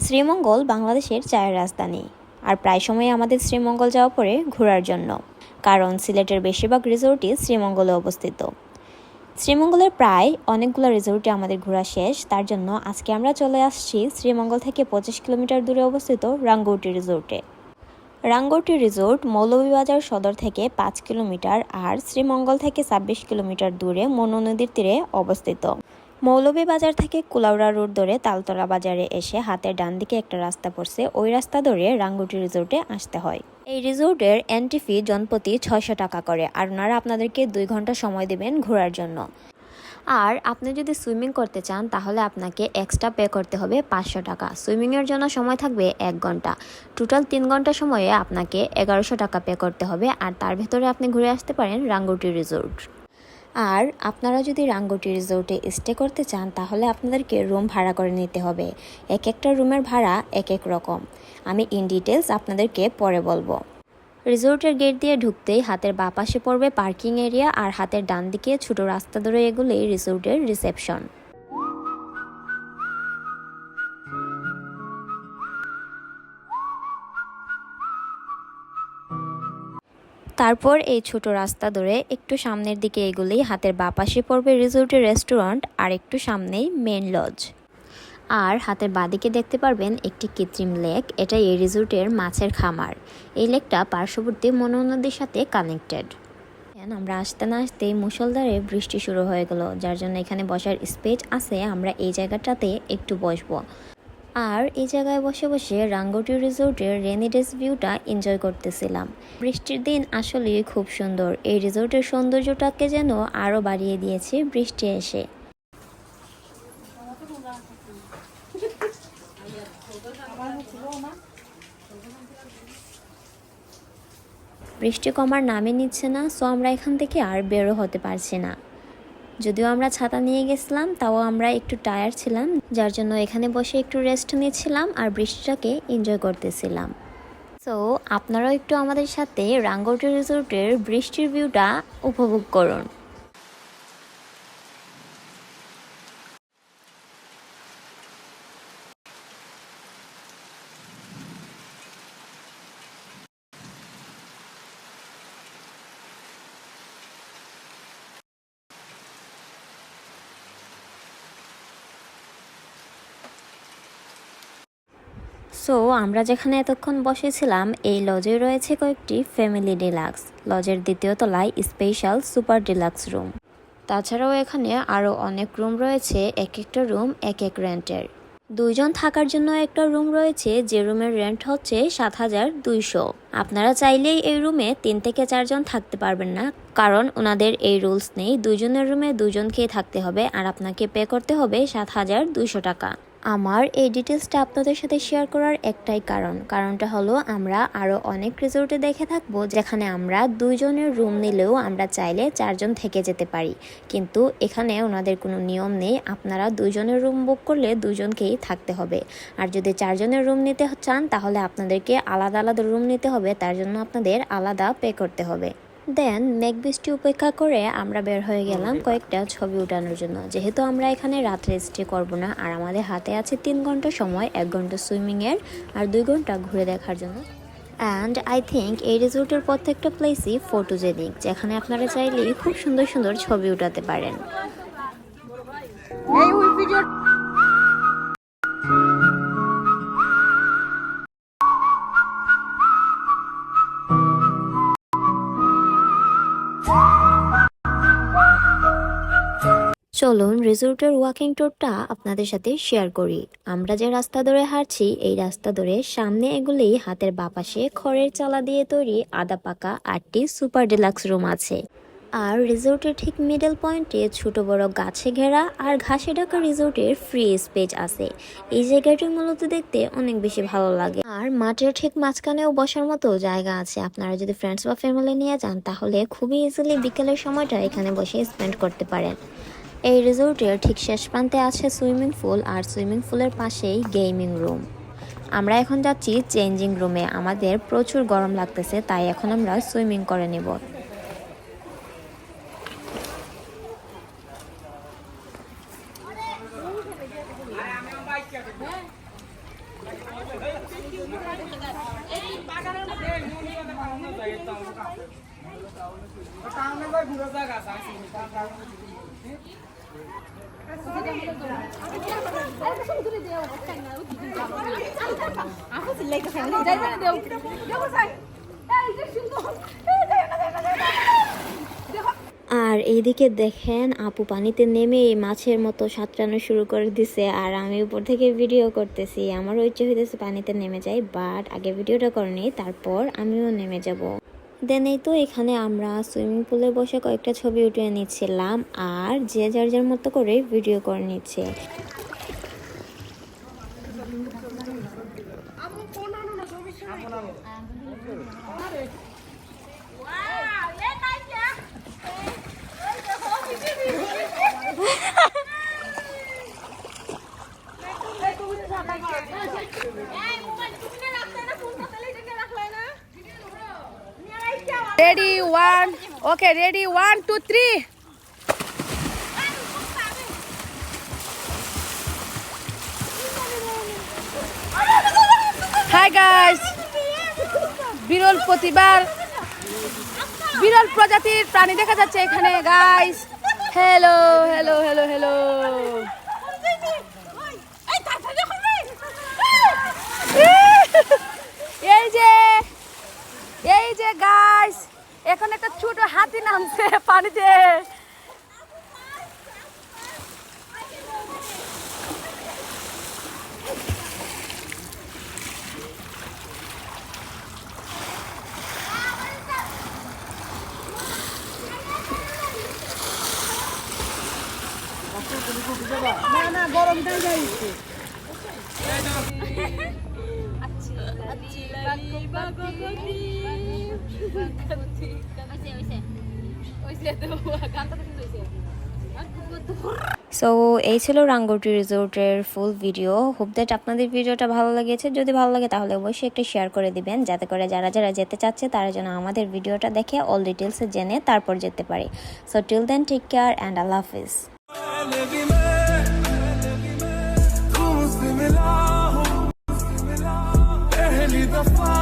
শ্রীমঙ্গল বাংলাদেশের চায়ের রাজধানী। আর প্রায় সময় আমাদের শ্রীমঙ্গল যাওয়া পড়ে ঘোরার জন্য। কারণ সিলেটের বেশিরভাগ রিসোর্টই শ্রীমঙ্গলে অবস্থিত। শ্রীমঙ্গলের প্রায় অনেকগুলো রিসোর্টে আমাদের ঘোরা শেষ। তার জন্য আজকে আমরা চলে আসছি শ্রীমঙ্গল থেকে পঁচিশ কিলোমিটার দূরে অবস্থিত রাঙ্গৌটি রিসোর্টে রাঙ্গৌটি রিসোর্ট মৌলভীবাজার সদর থেকে পাঁচ কিলোমিটার আর শ্রীমঙ্গল থেকে ছাব্বিশ কিলোমিটার দূরে মনু নদীর তীরে অবস্থিত। মৌলভীবাজার থেকে কুলাউড়া রোড ধরে তালতলা বাজারে এসে হাতের ডান দিকে একটা রাস্তা পড়ছে। ওই রাস্তা ধরে রাঙ্গুটি রিসোর্টে আসতে হয়। এই রিসোর্টের এন্ট্রি ফি জনপ্রতি ছয়শো টাকা করে। আর ওনারা আপনাদেরকে দুই ঘণ্টা সময় দেবেন ঘোরার জন্য। আর আপনি যদি সুইমিং করতে চান, তাহলে আপনাকে এক্সট্রা পে করতে হবে পাঁচশো টাকা। সুইমিংয়ের জন্য সময় থাকবে এক ঘণ্টা। টোটাল তিন ঘণ্টা সময়ে আপনাকে এগারোশো টাকা পে করতে হবে। আর তার ভেতরে আপনি ঘুরে আসতে পারেন রাঙ্গুটি রিসোর্ট। আর আপনারা যদি রাঙ্গটি রিসোর্টে স্টে করতে চান, তাহলে আপনাদেরকে রুম ভাড়া করে নিতে হবে। এক একটা রুমের ভাড়া এক এক রকম। আমি ইন ডিটেলস আপনাদেরকে পরে বলব। রিসোর্টের গেট দিয়ে ঢুকতেই হাতের বাঁ পাশে পড়বে পার্কিং এরিয়া আর হাতের ডান দিকে ছোটো রাস্তা ধরে এগুলোই রিসোর্টের রিসেপশন। তারপর এই ছোট রাস্তা ধরে একটু সামনের দিকে এগুলেই হাতের বাপাশে পড়বে রিসোর্টের রেস্টুরেন্ট, আর একটু সামনেই মেন লজ। আর হাতের বাদিকে দেখতে পারবেন একটি কৃত্রিম লেক এটা এই রিসোর্টের মাছের খামার। এই লেকটা পার্শ্ববর্তী মনো নদীর সাথে কানেক্টেড। আমরা আসতে না আসতেই মুষলধারে বৃষ্টি শুরু হয়ে গেল, যার জন্য এখানে বসার স্পেস আছে, আমরা এই জায়গাটাতে একটু বসবো। আর এই জায়গায় বসে বসে রাঙ্গটি রিসোর্টের রেনি ডেস ভিউটা এনজয় করতেছিলাম। বৃষ্টির দিন আসলেই খুব সুন্দর। এই রিসোর্টের সৌন্দর্যটাকে যেন আরও বাড়িয়ে দিয়েছে বৃষ্টি এসে। বৃষ্টি কমার নামে নিচ্ছে না, সো আমরা এখান থেকে আর বেরো হতে পারছি না। যদিও আমরা ছাতা নিয়ে গেছিলাম, তাও আমরা একটু টায়ার ছিলাম, যার জন্য এখানে বসে একটু রেস্ট নিয়েছিলাম আর বৃষ্টিটাকে এনজয় করতেছিলাম। সো আপনারাও একটু আমাদের সাথে রাঙ্গোটি রিসোর্টের বৃষ্টির ভিউটা উপভোগ করুন। সো আমরা যেখানে এতক্ষণ বসেছিলাম, এই লজে রয়েছে কয়েকটি ফ্যামিলি ডিলাক্স। লজের দ্বিতীয় তলায় স্পেশাল সুপার ডিলাক্স রুম। তাছাড়াও এখানে আরও অনেক রুম রয়েছে, এক একটা রুম, এক এক রেন্টের। দুইজন থাকার জন্য একটা রুম রয়েছে, যে রুমের রেন্ট হচ্ছে সাত হাজার দুইশো। আপনারা চাইলেই এই রুমে তিন থেকে চারজন থাকতে পারবেন না, কারণ ওনাদের এই রুলস নেই দুজনের রুমে দুজনকেই থাকতে হবে, আর আপনাকে পে করতে হবে সাত হাজার দুইশো টাকা। আমার এই ডিটেলসটা আপনাদের সাথে শেয়ার করার একটাই কারণ। কারণটা হলো, আমরা আরও অনেক রিসোর্টে দেখে থাকব, যেখানে আমরা দুইজনের রুম নিলেও আমরা চাইলে চারজন থেকে যেতে পারি। কিন্তু এখানে ওনাদের কোনো নিয়ম নেই, আপনারা দুইজনের রুম বুক করলে দুজনকেই থাকতে হবে। আর যদি চারজনের রুম নিতে চান, তাহলে আপনাদেরকে আলাদা আলাদা রুম নিতে হবে, তার জন্য আপনাদের আলাদা পে করতে হবে। দেন মেঘ বৃষ্টি উপেক্ষা করে আমরা বের হয়ে গেলাম কয়েকটা ছবি উঠানোর জন্য। যেহেতু আমরা এখানে রাত্রে স্টে করব না আর আমাদের হাতে আছে তিন ঘণ্টা সময় এক ঘণ্টা সুইমিংয়ের আর দুই ঘণ্টা ঘুরে দেখার জন্য। অ্যান্ড আই থিঙ্ক এই রিসোর্টের প্রত্যেকটা প্লেসই ফটোজেনিক যেখানে আপনারা চাইলেই খুব সুন্দর সুন্দর ছবি উঠাতে পারেন। চলুন রিসোর্টের ওয়াকিং ট্যুরটা আপনাদের সাথে শেয়ার করি। আমরা যে রাস্তা ধরে হাঁটছি, এই রাস্তা ধরে সামনে এগুলি হাতের বাপাশে খড়ের চালা দিয়ে তৈরি আদা পাকা আটটি সুপার ডিলাক্স রুম আছে। আর রিসোর্টের ঠিক মিডল পয়েন্টে ছোট বড় গাছে ঘেরা আর ঘাসে ঢাকা রিসোর্টের ফ্রি স্পেস আছে। এই জায়গাটি মূলত দেখতে অনেক বেশি ভালো লাগে। আর মাঠের ঠিক মাঝখানেও বসার মতো জায়গা আছে। আপনারা যদি ফ্রেন্ডস বা ফ্যামিলি নিয়ে যান, তাহলে খুবই ইজিলি বিকেলের সময়টা এখানে বসে স্পেন্ড করতে পারেন। এই রিসোর্টের ঠিক শেষ প্রান্তে আছে সুইমিং পুল আর সুইমিং পুলের পাশেই গেমিং রুম। আমরা এখন যাচ্ছি চেঞ্জিং রুমে। আমাদের প্রচুর গরম লাগতেছে, তাই এখন আমরা সুইমিং করে নেব। আর এইদিকে দেখেন আপু পানিতে নেমে মাছের মতো সাঁতরানো শুরু করে দিছে, আর আমি উপর থেকে ভিডিও করতেছি। আমারও ইচ্ছে হইতেছে পানিতে নেমে যাই বাট আগে ভিডিওটা করেনি তারপর আমিও নেমে যাব। দেন এই তো এখানে আমরা সুইমিং পুলে বসে কয়েকটা ছবি উঠিয়ে নিচ্ছিলাম, আর যে যার যার মতো করে ভিডিও করে নিচ্ছে Ready, one. Okay, ready, one, two, three. Hi guys বিরল প্রতিবার বিরল প্রজাতির প্রাণী দেখা যাচ্ছে এখানে guys hello hello hello hello এই যে এই যে গাইস এখন একটা ছোট হাতি নামছে পানিতে সো এই ছিল রাঙ্গুটি রিসোর্টের ফুল ভিডিও হোপ দ্যাট আপনাদের ভিডিওটা ভালো লেগেছে। যদি ভালো লাগে, তাহলে অবশ্যই একটা শেয়ার করে দিবেন। যাতে করে যারা যারা যেতে চাচ্ছে, তারা যেন আমাদের ভিডিওটা দেখে অল ডিটেলসে জেনে তারপর যেতে পারে। So till then take care and আল্লাহ হাফিজ the fuck?